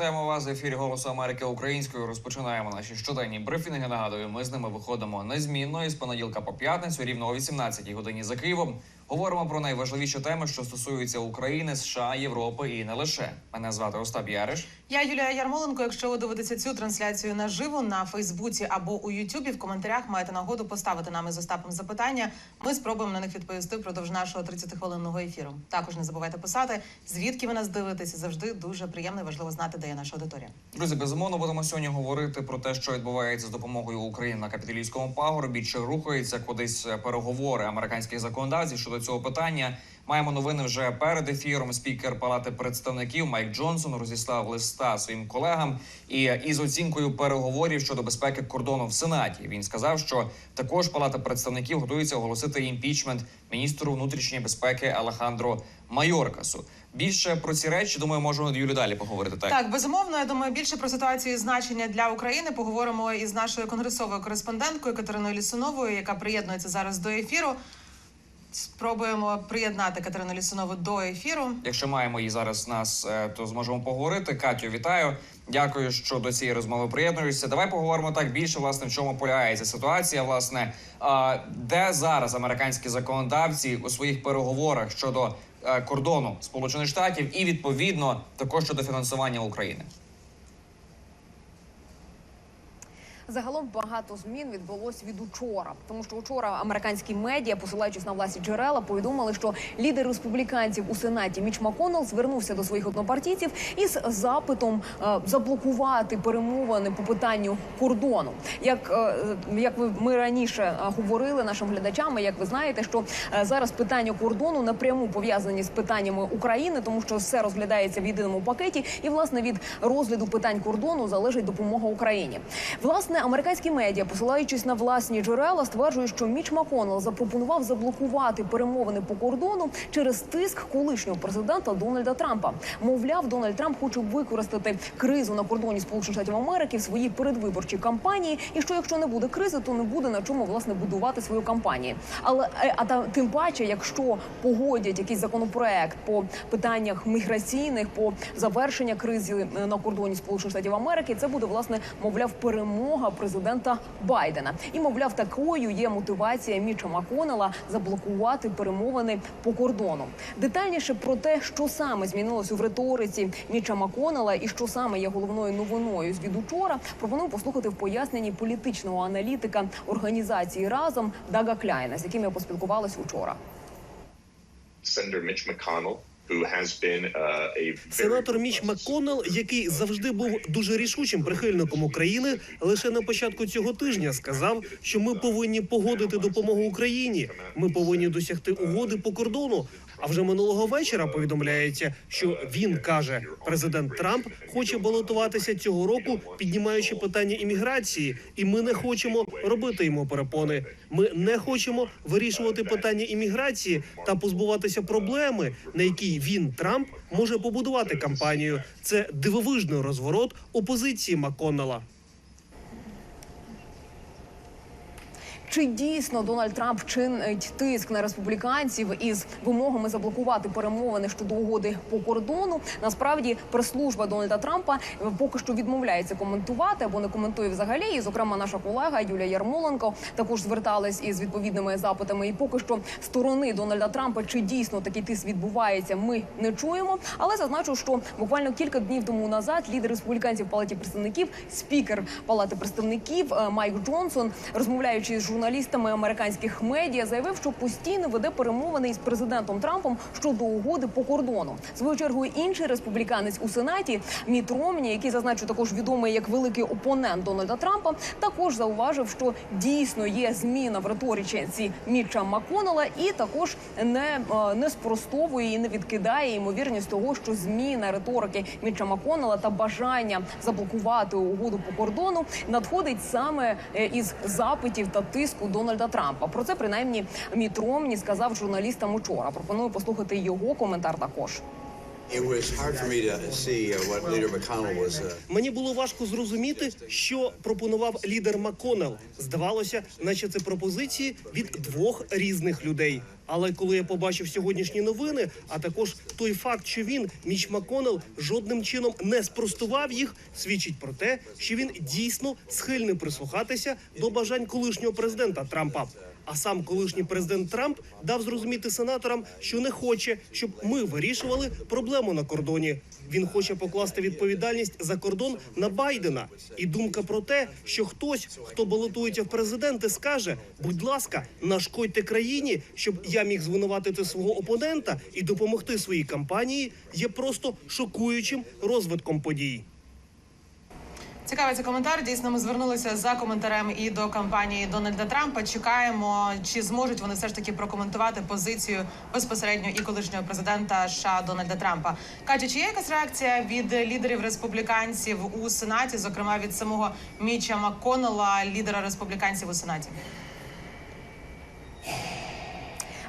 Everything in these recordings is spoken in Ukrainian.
вітаємо вас в ефірі Голосу Америки українською. Розпочинаємо наші щоденні брифінги. Нагадую, ми з ними виходимо незмінно із понеділка по п'ятницю, рівно о 18-й годині за Києвом. Говоримо про найважливіші теми, що стосуються України, США, Європи і не лише. Мене звати Остап Яриш. Я Юлія Ярмоленко. Якщо ви дивитеся цю трансляцію наживо на Фейсбуці або у Ютубі, в коментарях маєте нагоду поставити нам із Остапом запитання. Ми спробуємо на них відповісти впродовж нашого 30-хвилинного ефіру. Також не забувайте писати, звідки ви нас дивитеся. Завжди дуже приємно і важливо знати, де є наша аудиторія. Друзі, безумовно будемо сьогодні говорити про те, що відбувається з допомогою України на капіталійському пагорбі. Чи рухаються кудись е, переговори американських законодавців щодо цього питання? Маємо новини вже перед ефіром. Спікер Палати представників Майк Джонсон розіслав листа своїм колегам і із оцінкою переговорів щодо безпеки кордону в Сенаті. Він сказав, що також Палата представників готується оголосити імпічмент міністру внутрішньої безпеки Алехандро Майоркасу. Більше про ці речі думаю, можемо Юлі далі поговорити. Так, Так, безумовно, я думаю, більше про ситуацію і значення для України поговоримо із нашою конгресовою кореспонденткою Катериною Лісуновою, яка приєднується зараз до ефіру. Спробуємо приєднати Катерину Лісунову до ефіру. Якщо маємо її зараз нас, е, то зможемо поговорити. Катю, вітаю. Дякую, що до цієї розмови приєднуєшся. Давай поговоримо так більше, власне, в чому полягається ситуація. Власне, де зараз американські законодавці у своїх переговорах щодо е, кордону Сполучених Штатів і відповідно також щодо фінансування України. Загалом багато змін відбулось від учора, тому що учора американські медіа, посилаючись на власні джерела, повідомили, що лідер республіканців у сенаті Міч Маконел звернувся до своїх однопартійців із запитом е, заблокувати перемовини по питанню кордону. Як, е, як ви ми раніше е, говорили нашим глядачам, як ви знаєте, що е, зараз питання кордону напряму пов'язані з питаннями України, тому що все розглядається в єдиному пакеті, і власне від розгляду питань кордону залежить допомога Україні. Власне, американські медіа, посилаючись на власні джерела, стверджують, що Міч Маконел запропонував заблокувати перемовини по кордону через тиск колишнього президента Дональда Трампа. Мовляв, Дональд Трамп хоче використати кризу на кордоні Сполучених Штатів Америки в своїй передвиборчій кампанії. І що якщо не буде кризи, то не буде на чому власне будувати свою кампанію. Але е, а та тим паче, якщо погодять якийсь законопроект по питаннях міграційних, по завершення кризи е, на кордоні Сполучених Штатів Америки, це буде власне, мовляв, перемога президента Байдена. І мовляв, такою є мотивація Міча Маконела заблокувати перемовини по кордону. Детальніше про те, що саме змінилось у риториці Міча Маконела і що саме є головною новиною з від учора, пропоную послухати в поясненні політичного аналітика організації разом Дага Кляйна, з яким я поспілкувалася учора. Senator Mitch McConnell, uh, Сенатор Міч МакКоннелл, який завжди був дуже рішучим прихильником України, лише на початку цього тижня сказав, що ми повинні погодити допомогу Україні. Ми повинні досягти угоди по кордону. А вже минулого вечора повідомляється, що він каже, президент Трамп хоче балотуватися цього року, піднімаючи питання імміграції, і ми не хочемо робити йому перепони. Ми не хочемо вирішувати питання імміграції та позбуватися проблеми, на якій він Трамп може побудувати кампанію. Це дивовижний розворот опозиції Макконнелла. Чи дійсно Дональд Трамп чинить тиск на республіканців із вимогами заблокувати перемовини щодо угоди по кордону? Насправді прес-служба Дональда Трампа поки що відмовляється коментувати або не коментує взагалі. І, зокрема, наша колега Юлія Ярмоленко також зверталась із відповідними запитами. І поки що сторони Дональда Трампа, чи дійсно такий тиск відбувається, ми не чуємо. Але зазначу, що буквально кілька днів тому назад лідер республіканців палаті представників, спікер палати представників е, Майк Джонсон, розмовляючи з журналістами американських медіа, заявив, що постійно веде перемовини із президентом Трампом щодо угоди по кордону. Свою чергу інший республіканець у сенаті Міт Ромні, який зазначу також відомий як великий опонент Дональда Трампа, також зауважив, що дійсно є зміна в риториці Міча Маконела, і також не, е, не спростовує і не відкидає ймовірність того, що зміна риторики Міча Маконела та бажання заблокувати угоду по кордону надходить саме е, із запитів та тиску Дональда Трампа. Про це принаймні Міт Ромні сказав журналістам учора. Пропоную послухати його коментар також. Мені було важко зрозуміти, що пропонував лідер МакКоннелл. Здавалося, наче це пропозиції від двох різних людей. Але коли я побачив сьогоднішні новини, а також той факт, що він Міч МакКоннелл, жодним чином не спростував їх, свідчить про те, що він дійсно схильний прислухатися до бажань колишнього президента Трампа. А сам колишній президент Трамп дав зрозуміти сенаторам, що не хоче, щоб ми вирішували проблему на кордоні. Він хоче покласти відповідальність за кордон на Байдена. І думка про те, що хтось, хто балотується в президенти, скаже: будь ласка, нашкодьте країні, щоб я міг звинуватити свого опонента і допомогти своїй кампанії, є просто шокуючим розвитком подій. Цікавий цей коментар. Дійсно, ми звернулися за коментарем і до кампанії Дональда Трампа. Чекаємо, чи зможуть вони все ж таки прокоментувати позицію безпосередньо і колишнього президента США Дональда Трампа. Катю, чи є якась реакція від лідерів республіканців у сенаті, зокрема від самого Міча МакКоннелла, лідера республіканців у сенаті?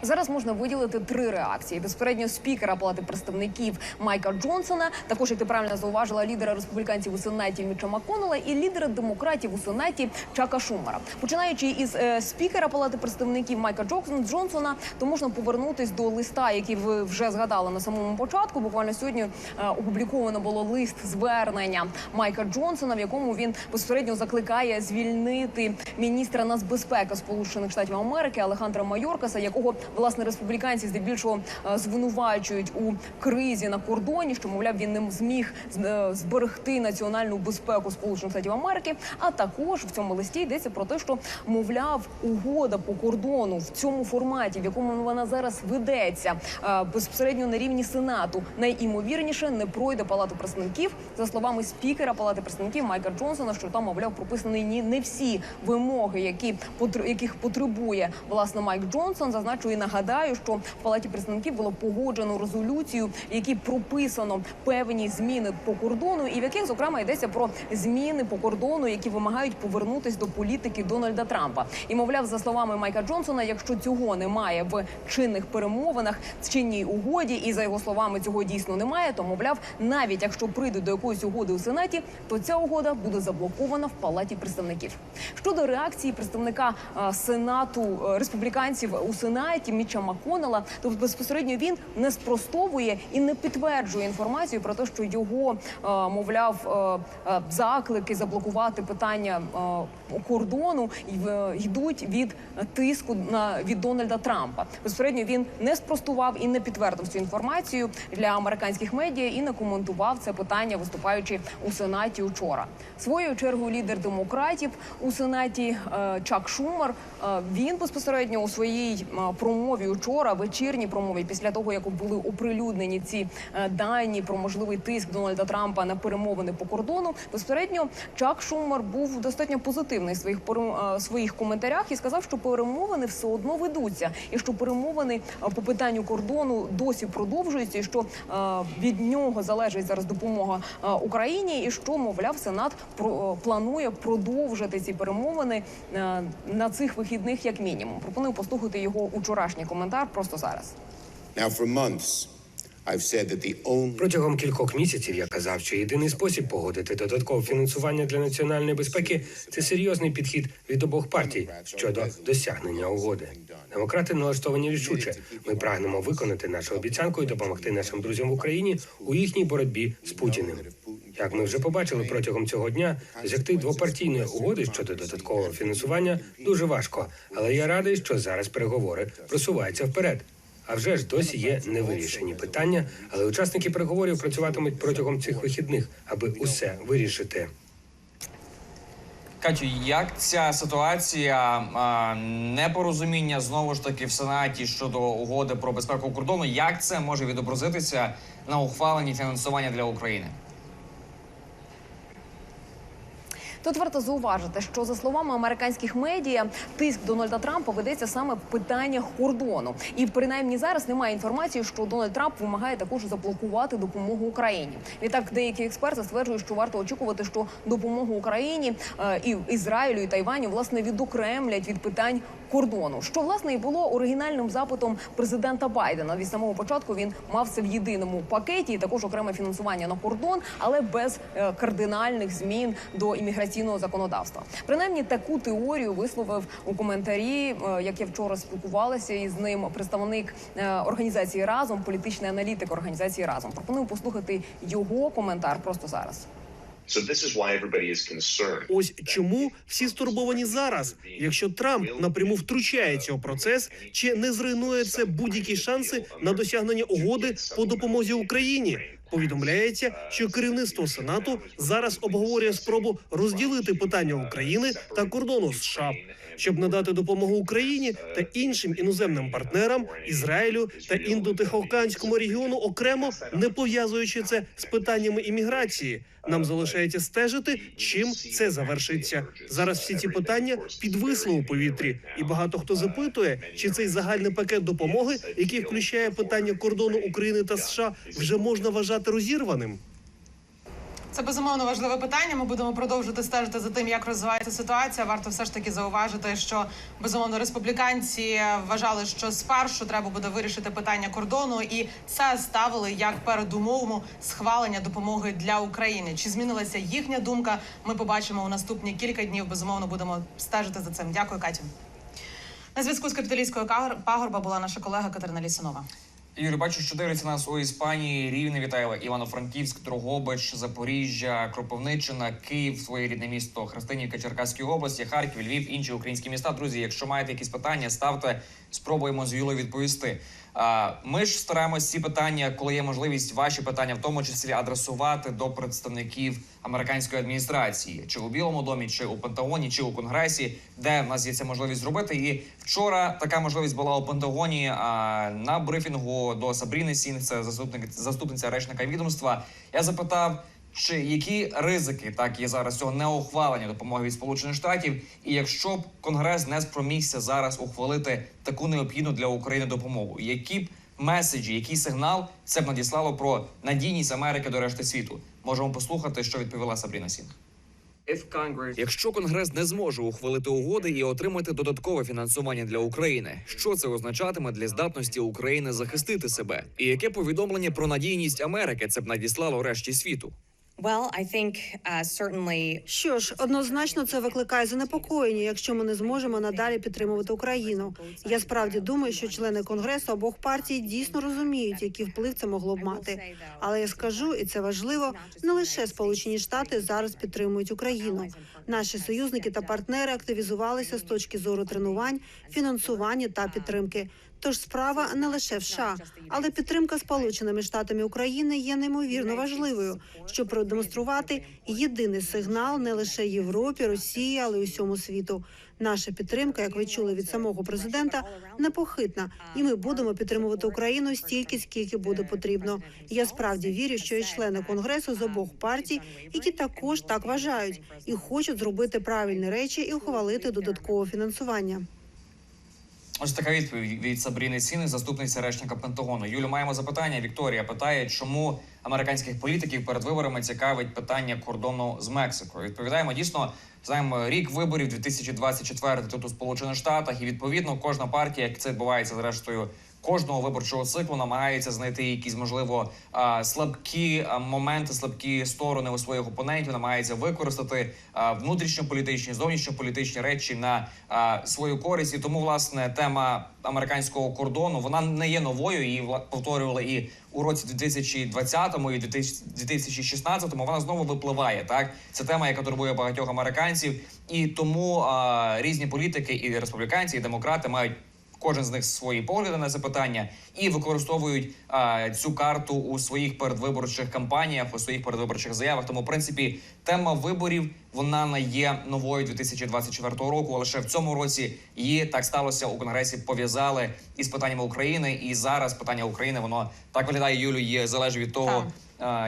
Зараз можна виділити три реакції: безпередньо спікера Палати представників Майка Джонсона, також як ти правильно зауважила, лідера республіканців у сенаті Міча Макконнелла і лідера демократів у сенаті Чака Шумера. Починаючи із е, спікера Палати представників Майка Джонсона, то можна повернутись до листа, який ви вже згадали на самому початку. Буквально сьогодні е, опубліковано було лист звернення Майка Джонсона, в якому він безпосередньо закликає звільнити міністра нацбезпеки Сполучених Штатів Америки Алехандра Майоркаса, якого власне республіканці здебільшого е, звинувачують у кризі на кордоні, що мовляв він не зміг е, зберегти національну безпеку Сполучених Штатів Америки. А також в цьому листі йдеться про те, що мовляв угода по кордону в цьому форматі, в якому вона зараз ведеться е, безпосередньо на рівні сенату, найімовірніше не пройде палату представників за словами спікера Палати представників Майка Джонсона, що там мовляв прописані ні не всі вимоги, які яких потребує власне Майк Джонсон. Зазначу і нагадаю, що в палаті представників було погоджено резолюцію, в якій прописано певні зміни по кордону, і в яких зокрема йдеться про зміни по кордону, які вимагають повернутись до політики Дональда Трампа. І мовляв, за словами Майка Джонсона, якщо цього немає в чинних перемовинах в чинній угоді, і за його словами цього дійсно немає, то мовляв, навіть якщо прийдуть до якоїсь угоди у сенаті, то ця угода буде заблокована в палаті представників. Щодо реакції представника сенату е, республіканців у сенаті Міча Маконела, то безпосередньо він не спростовує і не підтверджує інформацію про те, що його е, мовляв е, е, заклики заблокувати питання кордону йдуть від тиску на від Дональда Трампа. Безпосередньо він не спростував і не підтвердив цю інформацію для американських медіа і не коментував це питання, виступаючи у сенаті учора. Своєю чергою лідер демократів у сенаті Чак Шумер він безпосередньо у своїй е, промові учора, вечірній промові, після того як були оприлюднені ці е, дані про можливий тиск Дональда Трампа на перемовини по кордону. Безпосередньо Чак Шумер був достатньо позитивний в своїх е, своїх коментарях і сказав, що перемовини все одно ведуться, і що перемовини е, по питанню кордону досі продовжуються, і що від нього залежить зараз допомога Україні, і що мовляв Сенат планує продовжити ці перемовини на цих вихідних, як мінімум. Пропоную послухати його учорашній коментар просто зараз. Протягом кількох місяців я казав, що єдиний спосіб погодити додаткове фінансування для національної безпеки це серйозний підхід від обох партій щодо досягнення угоди. Демократи налаштовані рішуче. Ми прагнемо виконати нашу обіцянку і допомогти нашим друзям в Україні у їхній боротьбі з Путіним. Як ми вже побачили протягом цього дня, досягти двопартійної угоди щодо додаткового фінансування дуже важко. Але я радий, що зараз переговори просуваються вперед. А вже ж досі є невирішені питання, але учасники переговорів працюватимуть протягом цих вихідних, аби усе вирішити. Катю, як ця ситуація непорозуміння знову ж таки в сенаті щодо угоди про безпеку кордону, як це може відобразитися на ухваленні фінансування для України? Тут варто зауважити, що за словами американських медіа, тиск Дональда Трампа ведеться саме в питаннях кордону, і принаймні зараз немає інформації, що Дональд Трамп вимагає також заблокувати допомогу Україні. Відтак, деякі експерти стверджують, що варто очікувати, що допомогу Україні е, і Ізраїлю і Тайваню власне відокремлять від питань кордону, що власне і було оригінальним запитом президента Байдена. Від самого початку він мав це в єдиному пакеті, і також окреме фінансування на кордон, але без е, кардинальних змін до імміграційного законодавства. Принаймні таку теорію висловив у коментарі, е, як я вчора спілкувалася із ним, представник е, організації разом, політичний аналітик організації разом. Пропоную послухати його коментар просто зараз. Ось чому всі стурбовані зараз. Якщо Трамп напряму втручається у процес, чи не зруйнує це будь-які шанси на досягнення угоди по допомозі Україні? Повідомляється, що керівництво Сенату зараз обговорює спробу розділити питання України та кордону США, щоб надати допомогу Україні та іншим іноземним партнерам Ізраїлю та індотихоокеанському регіону окремо не пов'язуючи це з питаннями імміграції. Нам залишається стежити, чим це завершиться. Зараз всі ці питання підвисли у повітрі, і багато хто запитує, чи цей загальний пакет допомоги, який включає питання кордону України та США, вже можна вважати розірваним. Це безумовно важливе питання. Ми будемо продовжувати стежити за тим, як розвивається ситуація. Варто все ж таки зауважити, що безумовно республіканці вважали, що спершу треба буде вирішити питання кордону, і це ставили як передумову схвалення допомоги для України. Чи змінилася їхня думка? Ми побачимо у наступні кілька днів. Безумовно, будемо стежити за цим. Дякую, Катю. На зв'язку з капіталістською кагор- пагорба була наша колега Катерина Лісунова. Юрій, бачу, що дивляться нас у Іспанії, Рівне, вітаю, Івано-Франківськ, Дрогобич, Запоріжжя, Кропивниччина, Київ, своє рідне місто, Христинівка, Черкаські області, Харків, Львів, інші українські міста. Друзі, якщо маєте якісь питання, ставте, спробуємо з Юлою відповісти. Ми ж стараємось ці питання, коли є можливість, ваші питання, в тому числі адресувати до представників американської адміністрації, чи у Білому домі, чи у Пентагоні, чи у Конгресі, де в нас є ця можливість зробити. І вчора така можливість була у Пентагоні а, на брифінгу до Сабріни Сінг, це заступник заступниця речника відомства. Я запитав. Чи які ризики так є зараз цього неухвалення допомоги від Сполучених Штатів, і якщо б Конгрес не спромігся зараз ухвалити таку необхідну для України допомогу, які б меседжі, який сигнал це б надіслало про надійність Америки до решти світу? Можемо послухати, що відповіла Сабріна Сінг. Якщо конгрес не зможе ухвалити угоди і отримати додаткове фінансування для України, що це означатиме для здатності України захистити себе? І яке повідомлення про надійність Америки це б надіслало решті світу? Uh, Що ж, однозначно це викликає занепокоєння, якщо ми не зможемо надалі підтримувати Україну. Я справді думаю, що члени конгресу обох партій дійсно розуміють, який вплив це могло б мати. Але я скажу, і це важливо, не лише Сполучені Штати зараз підтримують Україну. Наші союзники та партнери активізувалися з точки зору тренувань, фінансування та підтримки. Тож справа не лише в США, але підтримка Сполученими Штатами України є неймовірно важливою, щоб продемонструвати єдиний сигнал не лише Європі, Росії, але й усьому світу. Наша підтримка, як ви чули від самого президента, непохитна, і ми будемо підтримувати Україну стільки, скільки буде потрібно. Я справді вірю, що і члени конгресу з обох партій, які також так вважають, і хочуть зробити правильні речі і ухвалити додаткове фінансування. Ось така відповідь від Сабріни Сіни, заступниця речника Пентагону. Юлю, маємо запитання. Вікторія питає, чому американських політиків перед виборами цікавить питання кордону з Мексикою. Відповідаємо дійсно. Знаємо рік виборів 2024 тут у Сполучених Штатах, і відповідно кожна партія, як це відбувається зрештою кожного виборчого циклу, намагається знайти якісь можливо слабкі моменти, слабкі сторони у своїх опонентів, намагається використати внутрішньополітичні, зовнішньополітичні речі на свою користь. І тому власне тема американського кордону вона не є новою. Її повторювали і у році 2020 і 2016 Вона знову випливає. Так це тема, яка турбує багатьох американців, і тому різні політики, і республіканці, і демократи мають. Кожен з них свої погляди на це питання і використовують а, цю карту у своїх передвиборчих кампаніях, у своїх передвиборчих заявах. Тому, в принципі, тема виборів вона не є новою 2024 року. Лише в цьому році її так сталося у конгресі. Пов'язали із питаннями України, і зараз питання України воно так виглядає. Юлю є залежить від того. е,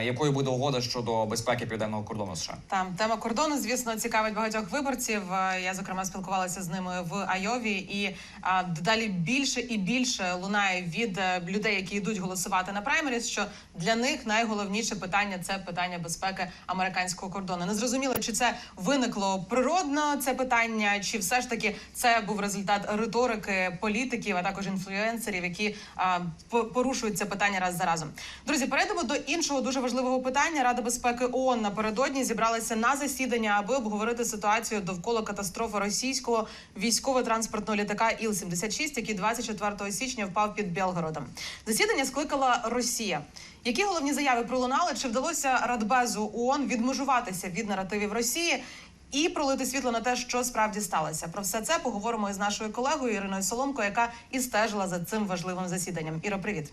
якою буде угода щодо безпеки південного кордону США. Там тема кордону, звісно, цікавить багатьох виборців. Е, Я зокрема спілкувалася з ними в Айові, і а, дедалі більше і більше лунає від е, людей, які йдуть голосувати на праймеріс, що для них найголовніше питання це питання безпеки американського кордону. Не зрозуміло, чи це виникло природно це питання, чи все ж таки це був результат риторики політиків, а також інфлюенсерів, які порушують це питання раз за разом. Друзі, перейдемо до іншого дуже важливого питання. Рада безпеки ООН напередодні зібралася на засідання, аби обговорити ситуацію довкола катастрофи російського військово-транспортного літака Іл-76, який 24 січня впав під Белгородом. Засідання скликала Росія. Які головні заяви пролунали? Чи вдалося Радбезу ООН відмежуватися від наративів Росії? І пролити світло на те, що справді сталося. Про все це поговоримо із нашою колегою Іриною Соломко, яка і стежила за цим важливим засіданням. Іро, привіт.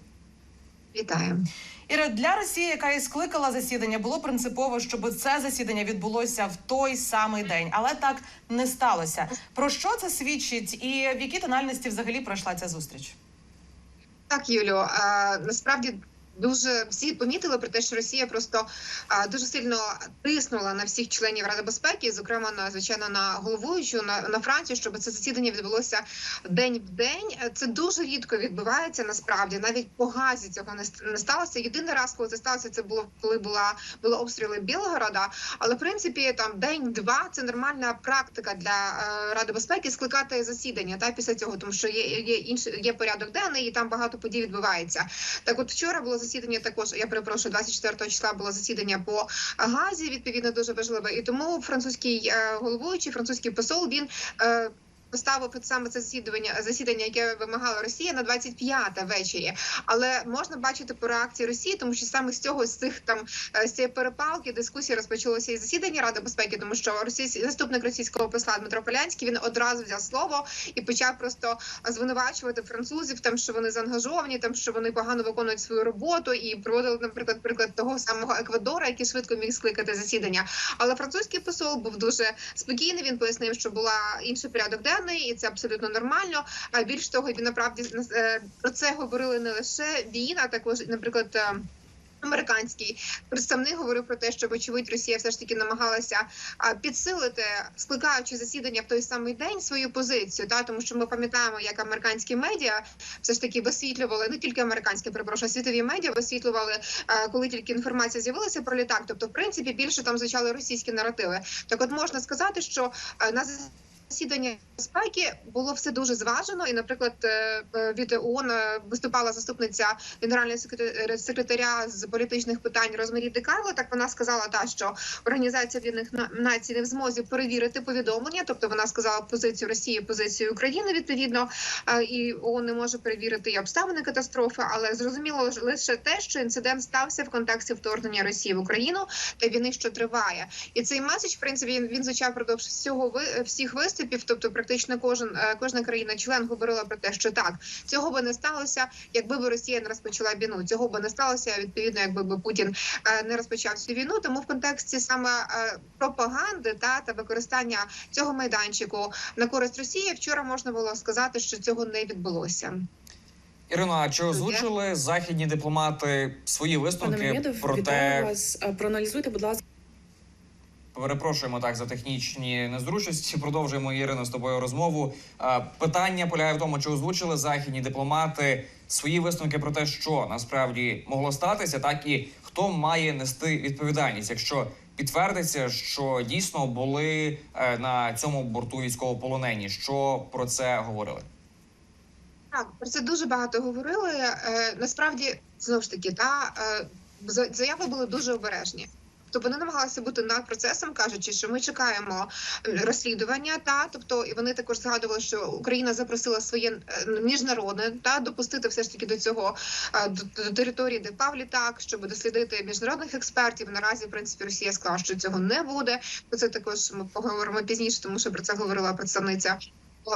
Вітаю. Іра, для Росії, яка і скликала засідання, було принципово, щоб це засідання відбулося в той самий день, але так не сталося. Про що це свідчить, і в якій тональності взагалі пройшла ця зустріч? Так, Юлю, насправді. Дуже всі помітили про те, що Росія просто дуже сильно тиснула на всіх членів Ради безпеки, зокрема на звичайно на головуючу на, на Францію, щоб це засідання відбулося день в день. Це дуже рідко відбувається. Насправді навіть по газі цього не, не сталося. Єдиний раз, коли це сталося, це було коли була були обстріли Білгорода. Але в принципі там день-два це нормальна практика для е, Ради безпеки скликати засідання та після цього, тому що є, є інший є порядок денний, і там багато подій відбувається. Так, от вчора було засідання. Також я перепрошую, 24 числа було засідання по газі. Відповідно, дуже важливе. І тому французький е, головуючий, французький посол він. Поставив саме це засідання, засідання, яке вимагала Росія на 25 ввечері. Але можна бачити по реакції Росії, тому що саме з цього з цих там е, з цієї перепалки дискусії розпочалося і засідання Ради безпеки, тому що російсь... заступник російського посла Дмитро Полянський він одразу взяв слово і почав просто звинувачувати французів, там що вони заангажовані, там що вони погано виконують свою роботу, і проводили, наприклад, приклад того самого Еквадора, який швидко міг скликати засідання. Але французький посол був дуже спокійний. Він пояснив, що була інший порядок денний, і це абсолютно нормально. А більш того, він направді е, про це говорили не лише він, а також, наприклад. е, Американський представник говорив про те, що вочевидь Росія все ж таки намагалася підсилити, скликаючи засідання в той самий день свою позицію. Та тому, що ми пам'ятаємо, як американські медіа все ж таки висвітлювали не тільки американські, перепрошую, світові медіа висвітлювали, коли тільки інформація з'явилася про літак. Тобто, в принципі, більше там звучали російські наративи. Так, от можна сказати, що а, на засідання безпеки було все дуже зважено. І, наприклад, е, е, від ООН е, виступала заступниця генерального секретаря- з політичних питань Розмарі Декарло. Так вона сказала, та що Організація Об'єднаних На- Націй не в змозі перевірити повідомлення. Тобто вона сказала позицію Росії, позицію України відповідно, і ООН не може перевірити і обставини катастрофи. Але зрозуміло лише те, що інцидент стався в контексті вторгнення Росії в Україну та війни, що триває. І цей меседж, в принципі, він, він звучав продовж всього всіх виступів. Тобто, практично кожен е, кожна країна-член говорила про те, що так цього би не сталося, якби би Росія не розпочала війну. Цього би не сталося відповідно, якби би Путін е, не розпочав цю війну. Тому в контексті саме е, пропаганди та та використання цього майданчику на користь Росії вчора можна було сказати, що цього не відбулося. Ірино, а чи озвучили західні дипломати свої висновки про те, вас. Проаналізуйте, будь ласка. Перепрошуємо так за технічні незручності. Продовжуємо Ірина з тобою розмову. Питання полягає в тому, чи озвучили західні дипломати свої висновки про те, що насправді могло статися, так і хто має нести відповідальність, якщо підтвердиться, що дійсно були е, на цьому борту військовополонені. Що про це говорили? Так, про це дуже багато говорили. Е, насправді, знову ж таки, та е, заяви були дуже обережні. Тобто вони намагалися бути над процесом, кажучи, що ми чекаємо е, розслідування. Та тобто, і вони також згадували, що Україна запросила своє е, міжнародне та допустити все ж таки до цього е, до, до території, де впав літак, щоб дослідити міжнародних експертів. Наразі, в принципі, Росія сказала, що цього не буде. Про це також ми поговоримо пізніше, тому що про це говорила представниця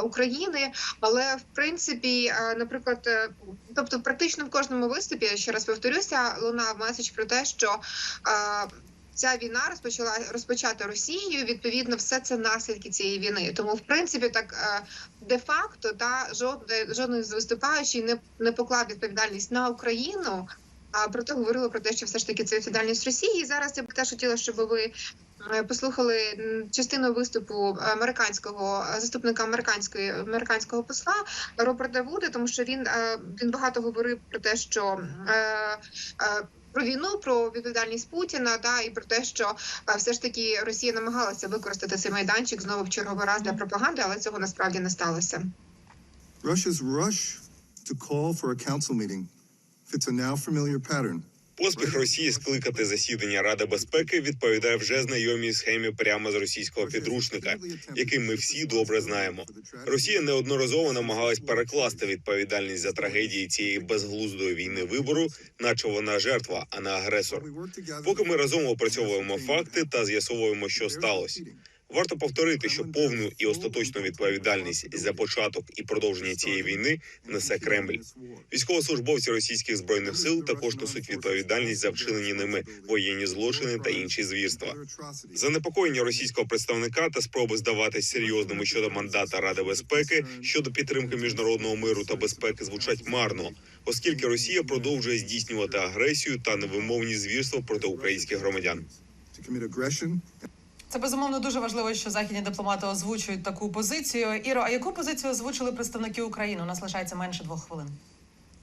України, але в принципі, е, наприклад, е, тобто, практично в кожному виступі ще раз повторюся, лунав меседж про те, що е, ця війна розпочала розпочата Росією. Відповідно, все це наслідки цієї війни. Тому, в принципі, так е, де-факто та жодний жодний з виступаючих не, не поклав відповідальність на Україну. а, проте говорили про те, що все ж таки це відповідальність Росії. І зараз я б теж хотіла, щоб ви е, послухали частину виступу американського е, заступника американської американського посла Роберта Вуда, тому що він, він багато говорив про те, що про війну, про відповідальність Путіна, да і про те, що е, все ж таки Росія намагалася використати цей майданчик знову в черговий раз для пропаганди, але цього насправді не сталося. Russia's rush to call for a council meeting fits a now familiar pattern. Поспіх Росії скликати засідання Ради безпеки відповідає вже знайомій схемі прямо з російського підручника, який ми всі добре знаємо. Росія неодноразово намагалась перекласти відповідальність за трагедії цієї безглуздої війни вибору, наче вона жертва, а не агресор. Поки ми разом опрацьовуємо факти та з'ясовуємо, що сталося. Варто повторити, що повну і остаточну відповідальність за початок і продовження цієї війни несе Кремль. Військовослужбовці російських збройних сил також несуть відповідальність за вчинені ними воєнні злочини та інші звірства. Занепокоєння російського представника та спроби здаватись серйозними щодо мандата Ради безпеки щодо підтримки міжнародного миру та безпеки звучать марно, оскільки Росія продовжує здійснювати агресію та невимовні звірства проти українських громадян. Це безумовно дуже важливо, що західні дипломати озвучують таку позицію. Іро, а яку позицію озвучили представники України? У нас лишається менше двох хвилин.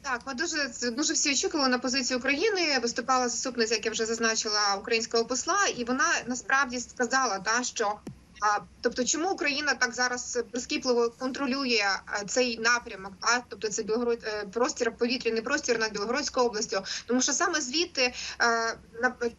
Так, ми дуже дуже всі очікували на позицію України. Виступала заступниця, як я вже зазначила, українського посла, і вона насправді сказала, та що. Тобто, чому Україна так зараз прискіпливо контролює цей напрямок? А тобто, це Білгород е, простір, повітряний простір над Білгородською областю, тому що саме звідти е,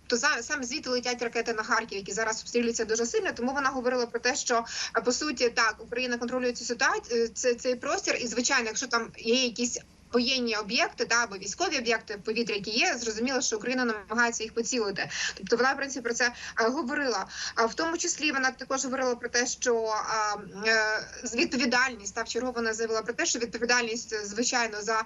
то саме звідти летять ракети на Харків, які зараз обстрілюються дуже сильно. Тому вона говорила про те, що е, по суті так Україна контролює цю ситуацію, це цей простір, і звичайно, якщо там є якісь воєнні об'єкти та або військові об'єкти в повітрі, які є, зрозуміло, що Україна намагається їх поцілити. Тобто вона в принципі про це е, говорила. А в тому числі вона також говорила про те, що е, відповідальність та вчергово вона заявила про те, що відповідальність е, звичайно за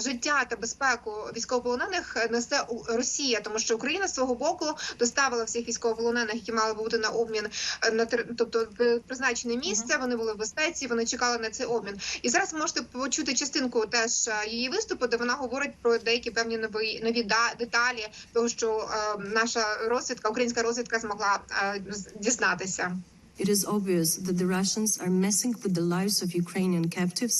життя та безпеку військовополонених несе Росія, тому що Україна з свого боку доставила всіх військовополонених, які мали бути на обмін на тобто призначене місце. Вони були в безпеці, вони чекали на цей обмін. І зараз можете почути частинку теж її виступу, де вона говорить про деякі певні нові нові деталі того, що е, наша розвідка, українська розвідка змогла е, дізнатися. It is obvious that the Russians are messing with the lives of Ukrainian captives.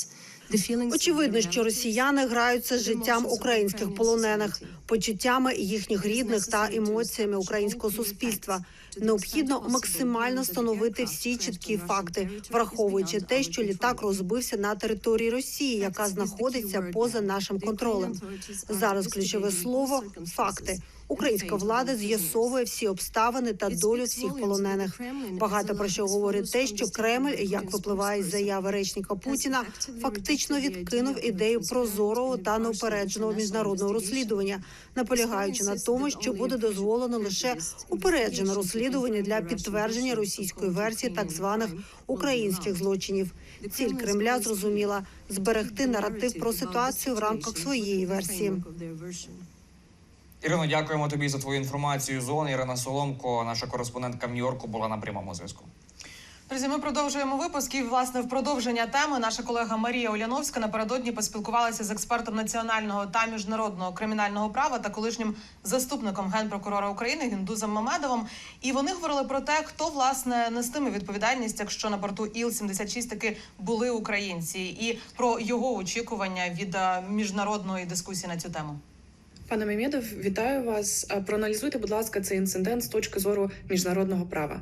Очевидно, що росіяни граються з життям українських полонених, почуттями їхніх рідних та емоціями українського суспільства. Необхідно максимально встановити всі чіткі факти, враховуючи те, що літак розбився на території Росії, яка знаходиться поза нашим контролем. Зараз ключове слово факти. Українська влада з'ясовує всі обставини та долю всіх полонених. Багато про що говорить те, що Кремль, як випливає з заяви речника Путіна, фактично відкинув ідею прозорого та неупередженого міжнародного розслідування, наполягаючи на тому, що буде дозволено лише упереджене розслідування для підтвердження російської версії так званих українських злочинів. Ціль Кремля зрозуміла зберегти наратив про ситуацію в рамках своєї версії. Ірино, дякуємо тобі за твою інформацію. Зони Ірина Соломко, наша кореспондентка в Нью-Йорку, була на прямому зв'язку. Друзі, ми продовжуємо випуск. І власне в продовження теми наша колега Марія Оляновська напередодні поспілкувалася з експертом національного та міжнародного кримінального права та колишнім заступником генпрокурора України Гіндузом Мамедовим. І вони говорили про те, хто власне нестиме відповідальність, якщо на борту іл 76 таки були українці, і про його очікування від е, міжнародної дискусії на цю тему. Пане Мемєдов, вітаю вас. Проаналізуйте, будь ласка, цей інцидент з точки зору міжнародного права.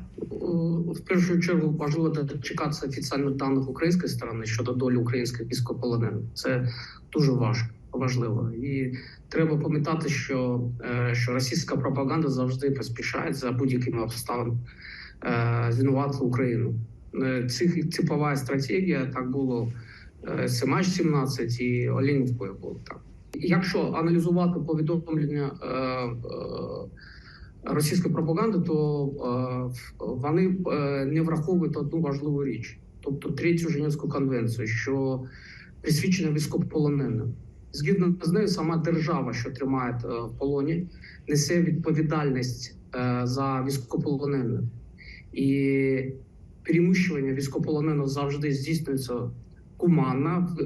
В першу чергу важливо дочекатися офіційних даних української сторони щодо долі українських військовополонених. Це дуже важко важливо, і треба пам'ятати, що, е, що російська пропаганда завжди поспішає за будь-якими обставинами е, звинувати Україну. Е, Це типова стратегія. Так було е, з MH17 і Оленівкою було так. Якщо аналізувати повідомлення е, е, російської пропаганди, то е, вони не враховують одну важливу річ, тобто третю Женевську конвенцію, що присвідчена військовополоненим. Згідно з нею, сама держава, що тримає в полоні, несе відповідальність за військовополонених. І переміщування військовополоненого завжди здійснюється гуманно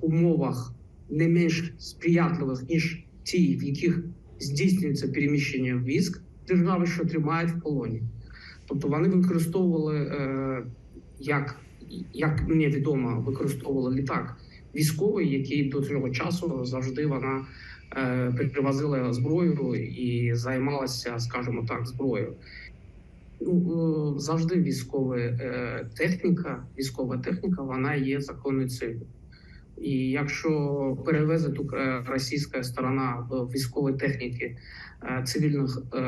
в умовах не менш сприятливих ніж ті, в яких здійснюється переміщення військ держави, що тримають в полоні. Тобто вони використовували, е, як, як мені відомо, використовували літак військовий, який до цього часу завжди вона е, перевозила зброю і займалася, скажімо так, зброєю. Ну, е, завжди військова е, техніка, військова техніка, вона є законною цілею. І якщо перевезе ту е, російська сторона військової техніки е, цивільних е,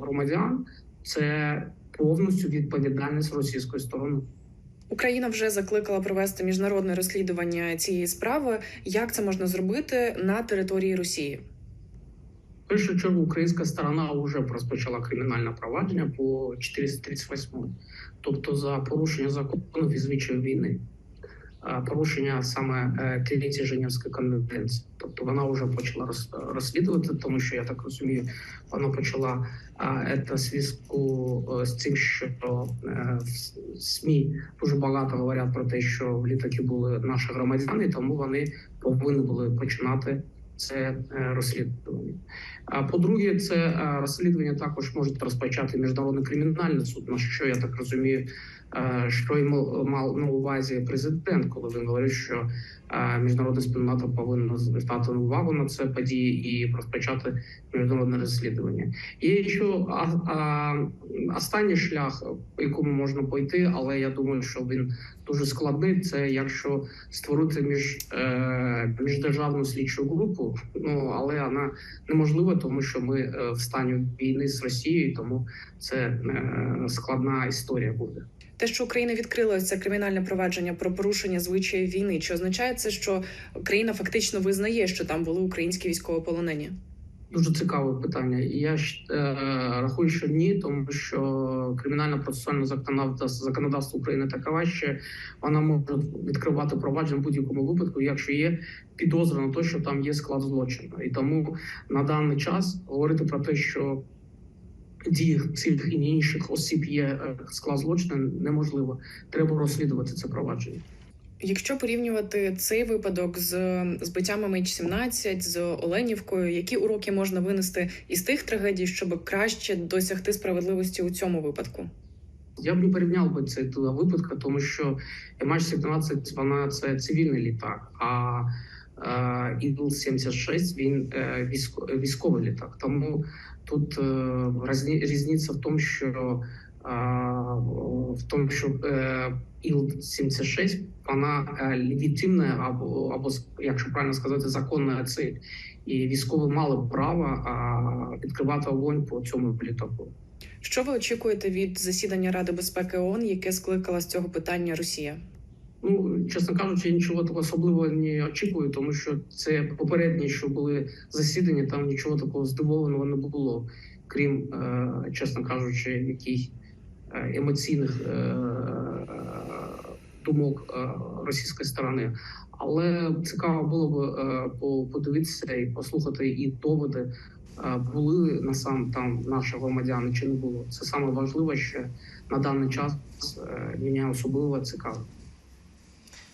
громадян, це повністю відповідальність російської сторони. Україна вже закликала провести міжнародне розслідування цієї справи. Як це можна зробити на території Росії? В першу чергу українська сторона вже розпочала кримінальне провадження по 438, тобто за порушення законів і звичаїв війни, порушення саме е, Женевської конвенції. Тобто вона вже почала роз- розслідувати, тому що я так розумію, вона почала це зв'язку е, з цим, що е, в СМІ дуже багато говорять про те, що в літаки були наші громадяни, тому вони повинні були починати це розслідування. А по-друге, це розслідування також може розпочати міжнародний кримінальний суд. На що я так розумію, що й мав мав на увазі президент, коли він говорив, що е, міжнародна спільнота повинна звертати увагу на це події і розпочати міжнародне розслідування. Є ще останній шлях, якому можна пойти, але я думаю, що він дуже складний. Це якщо створити між е, міждержавну слідчу групу, ну але вона неможлива, тому що ми е, в стані війни з Росією, тому це е, складна історія буде. Те, що Україна відкрила це кримінальне провадження про порушення звичаїв війни, чи означає це, що країна фактично визнає, що там були українські військовополонені? Дуже цікаве питання. Я ж, е, рахую, що ні, тому що кримінальне процесуальне законодавство, законодавство України такове, що вона може відкривати провадження в будь-якому випадку, якщо є підозра на те, що там є склад злочину. І тому на даний час говорити про те, що дії цих і інших осіб є е, склад злочину, неможливо. Треба розслідувати це провадження. Якщо порівнювати цей випадок з збиттям MH17, з Оленівкою, які уроки можна винести із тих трагедій, щоб краще досягти справедливості у цьому випадку? Я б не порівняв би цей два випадки, тому що MH17 вона це цивільний літак, а е, Іл-76 він е, військо, військовий літак. Тому тут е, різниця в тому, що е, в тому, що е, Іл-76 вона е, легітимна або або якщо правильно сказати, законна цель. І військові мали право відкривати вогонь по цьому літаку. Що ви очікуєте від засідання Ради безпеки ООН, яке скликала з цього питання Росія? Ну, чесно кажучи, я нічого такого особливого не очікую, тому що це попередні, що були засідання, там нічого такого здивованого не було, крім, е, чесно кажучи, яких е, емоційних е, думок російської сторони. Але цікаво було б подивитися і послухати і доводи, були на сам там наші громадяни чи не було. Це саме важливе, що на даний час мене особливо цікаво.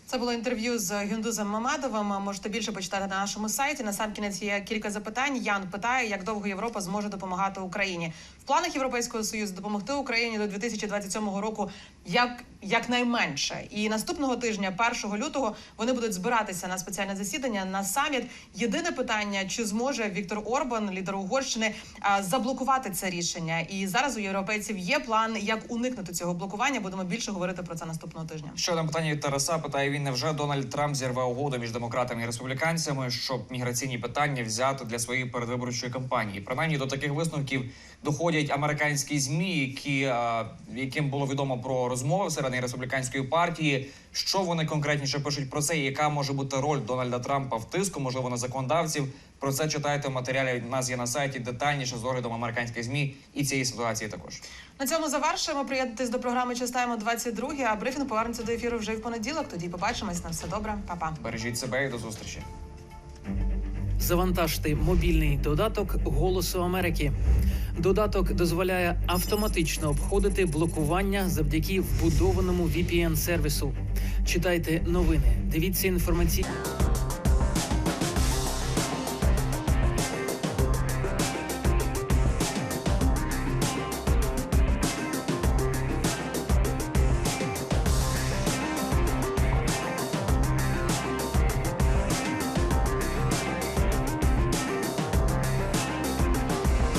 Це було інтерв'ю з Гюндузом Мамедовим. Можете більше почитати на нашому сайті. На сам кінець є кілька запитань. Ян питає, як довго Європа зможе допомагати Україні в планах Європейського союзу допомогти Україні до 2027 року як якнайменше. І наступного тижня, 1 лютого, вони будуть збиратися на спеціальне засідання на саміт. Єдине питання: чи зможе Віктор Орбан, лідер Угорщини, заблокувати це рішення? І зараз у європейців є план, як уникнути цього блокування. Будемо більше говорити про це наступного тижня. Ще одне питання від Тараса питає він: невже Дональд Трамп зірве угоду між демократами і республіканцями, щоб міграційні питання взяти для своєї передвиборчої кампанії? Принаймні до таких висновків доходять американські змі, які е, яким було відомо про розмови всередині республіканської партії. Що вони конкретніше пишуть про це? і Яка може бути роль Дональда Трампа в тиску, можливо, на законодавців? Про це читайте в матеріалі. У нас є на сайті детальніше з оглядом американських змі і цієї ситуації також. На цьому завершуємо. Приєднуйтесь до програми Чистаємо 22 а брифінг повернеться до ефіру вже в понеділок. Тоді побачимось. На все добре, Па-па. Бережіть себе і до зустрічі. Завантажте мобільний додаток Голосу Америки. Додаток дозволяє автоматично обходити блокування завдяки вбудованому VPN сервісу. Читайте новини, дивіться інформаційні.